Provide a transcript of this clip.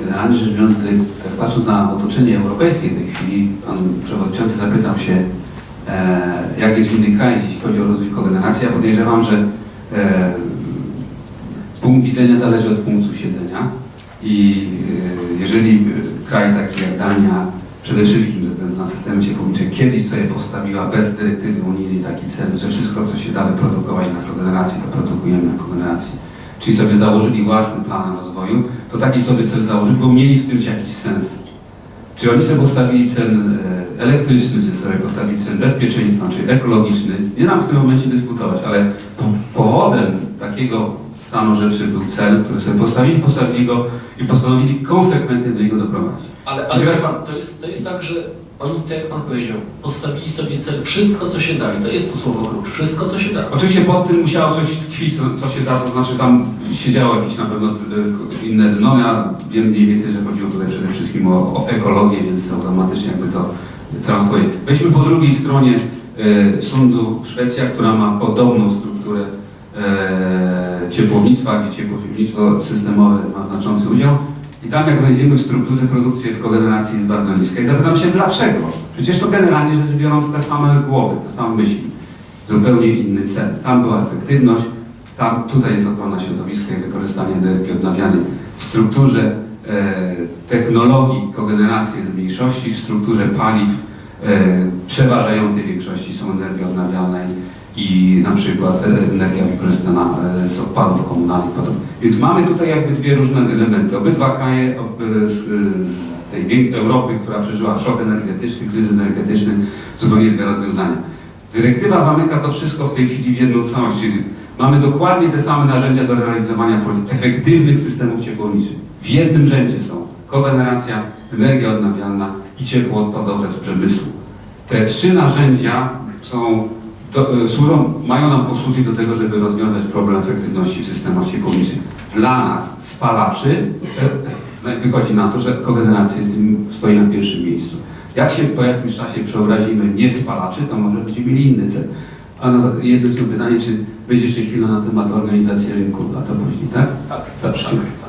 Generalnie rzecz biorąc, tutaj, tak patrząc na otoczenie europejskie w tej chwili, pan przewodniczący zapytał się, e, jak jest w innych krajach, jeśli chodzi o rozwój kogeneracji. Ja podejrzewam, że e, punkt widzenia zależy od punktu siedzenia i e, jeżeli kraj taki jak Dania, przede wszystkim ze względu na systemy ciepłownicze, kiedyś sobie postawiła bez dyrektywy unijnej taki cel, że wszystko, co się da wyprodukować na kogeneracji, to produkujemy na kogeneracji. Czyli sobie założyli własny plan rozwoju, to taki sobie cel założyli, bo mieli w tym jakiś sens. Czy oni sobie postawili cel e, elektryczny, czy sobie postawili cel bezpieczeństwa, czy ekologiczny, nie nam w tym momencie dyskutować, ale po- powodem takiego stanu rzeczy był cel, który sobie postawili, postawili go i postanowili konsekwentnie do niego doprowadzić. Ale, ale to, jest, to jest tak, że oni, tak jak Pan powiedział, postawili sobie cel wszystko, co się da. I to jest to słowo klucz. Wszystko, co się da. Oczywiście pod tym musiało coś tkwić, co, co się da, to znaczy tam siedziało jakieś na pewno e, inne dno. Ja wiem mniej więcej, że chodziło tutaj przede wszystkim o, o ekologię, więc automatycznie jakby to transferuje. Weźmy po drugiej stronie e, sądu Szwecja, która ma podobną strukturę e, ciepłownictwa, gdzie ciepłownictwo systemowe ma znaczący udział. I tam jak znajdziemy w strukturze produkcji w kogeneracji jest bardzo niska. I zapytam się dlaczego? Przecież to generalnie rzecz biorąc te same głowy, te same myśli zupełnie inny cel. Tam była efektywność, tam tutaj jest ochrona środowiska i wykorzystanie energii odnawialnej. W strukturze e, technologii kogeneracji jest mniejszości, w strukturze paliw e, przeważającej większości są energie odnawialne i na przykład e, energia wykorzystana e, z odpadów komunalnych. Więc mamy tutaj jakby dwie różne elementy. Obydwa kraje e, z, tej Europy, która przeżyła szok energetyczny, kryzys energetyczny, zupełnie inne rozwiązania. Dyrektywa zamyka to wszystko w tej chwili w jedną całość, czyli mamy dokładnie te same narzędzia do realizowania efektywnych systemów ciepłowniczych. W jednym rzędzie są kogeneracja, energia odnawialna i ciepło odpadowe z przemysłu. Te trzy narzędzia są, do, e, służą, mają nam posłużyć do tego, żeby rozwiązać problem efektywności w systemach ciepłowniczych. Dla nas, spalaczy, e, wychodzi na to, że kogeneracja jest, tym- stoi na pierwszym miejscu. Jak się po jakimś czasie przeobrazimy nie spalaczy, to może będziemy mieli inny cel. A za- jedno pytanie, czy będzie jeszcze chwilę na temat organizacji rynku, a to później, tak? Tak. Dobrze, dziękuję.